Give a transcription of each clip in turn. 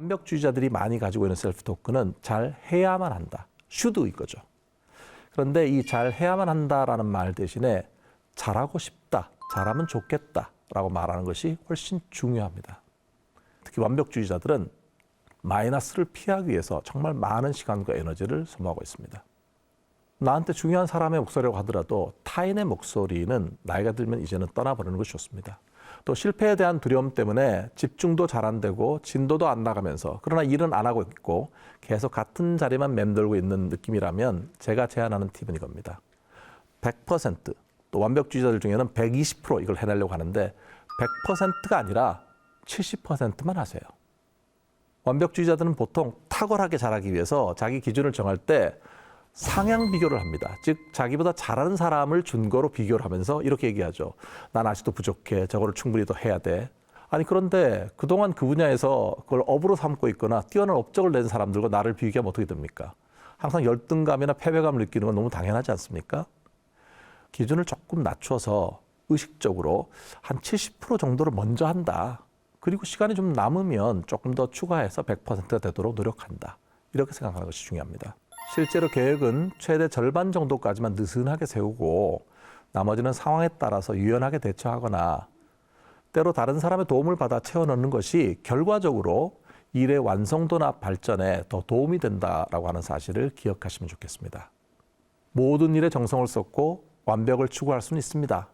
완벽주의자들이 많이 가지고 있는 셀프 토크는 잘 해야만 한다. 슈드 이거죠. 그런데 이 잘 해야만 한다라는 말 대신에 잘하고 싶다, 잘하면 좋겠다라고 말하는 것이 훨씬 중요합니다. 특히 완벽주의자들은 마이너스를 피하기 위해서 정말 많은 시간과 에너지를 소모하고 있습니다. 나한테 중요한 사람의 목소리라고 하더라도 타인의 목소리는 나이가 들면 이제는 떠나버리는 것이 좋습니다. 또 실패에 대한 두려움 때문에 집중도 잘 안 되고 진도도 안 나가면서 그러나 일은 안 하고 있고 계속 같은 자리만 맴돌고 있는 느낌이라면 제가 제안하는 팁은 이겁니다. 100%또 완벽주의자들 중에는 120% 이걸 해내려고 하는데 100%가 아니라 70%만 하세요. 완벽주의자들은 보통 탁월하게 잘하기 위해서 자기 기준을 정할 때 상향 비교를 합니다. 즉 자기보다 잘하는 사람을 준거로 비교를 하면서 이렇게 얘기하죠. 난 아직도 부족해. 저거를 충분히 더 해야 돼. 아니 그런데 그동안 그 분야에서 그걸 업으로 삼고 있거나 뛰어난 업적을 낸 사람들과 나를 비교하면 어떻게 됩니까? 항상 열등감이나 패배감을 느끼는 건 너무 당연하지 않습니까? 기준을 조금 낮춰서 의식적으로 한 70% 정도를 먼저 한다. 그리고 시간이 좀 남으면 조금 더 추가해서 100%가 되도록 노력한다. 이렇게 생각하는 것이 중요합니다. 실제로 계획은 최대 절반 정도까지만 느슨하게 세우고 나머지는 상황에 따라서 유연하게 대처하거나 때로 다른 사람의 도움을 받아 채워넣는 것이 결과적으로 일의 완성도나 발전에 더 도움이 된다라고 하는 사실을 기억하시면 좋겠습니다. 모든 일에 정성을 쏟고 완벽을 추구할 수는 있습니다.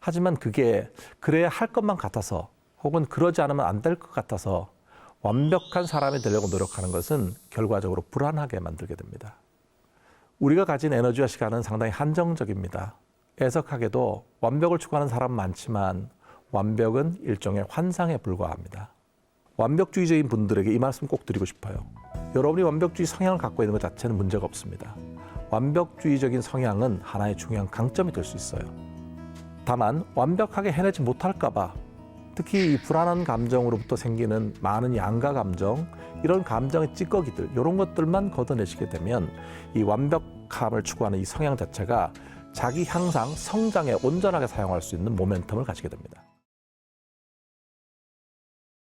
하지만 그게 그래야 할 것만 같아서 혹은 그러지 않으면 안 될 것 같아서 완벽한 사람이 되려고 노력하는 것은 결과적으로 불안하게 만들게 됩니다. 우리가 가진 에너지와 시간은 상당히 한정적입니다. 애석하게도 완벽을 추구하는 사람 많지만 완벽은 일종의 환상에 불과합니다. 완벽주의적인 분들에게 이 말씀 꼭 드리고 싶어요. 여러분이 완벽주의 성향을 갖고 있는 것 자체는 문제가 없습니다. 완벽주의적인 성향은 하나의 중요한 강점이 될 수 있어요. 다만 완벽하게 해내지 못할까봐 특히 이 불안한 감정으로부터 생기는 많은 양가 감정, 이런 감정의 찌꺼기들, 이런 것들만 걷어내시게 되면 이 완벽함을 추구하는 이 성향 자체가 자기 향상, 성장에 온전하게 사용할 수 있는 모멘텀을 가지게 됩니다.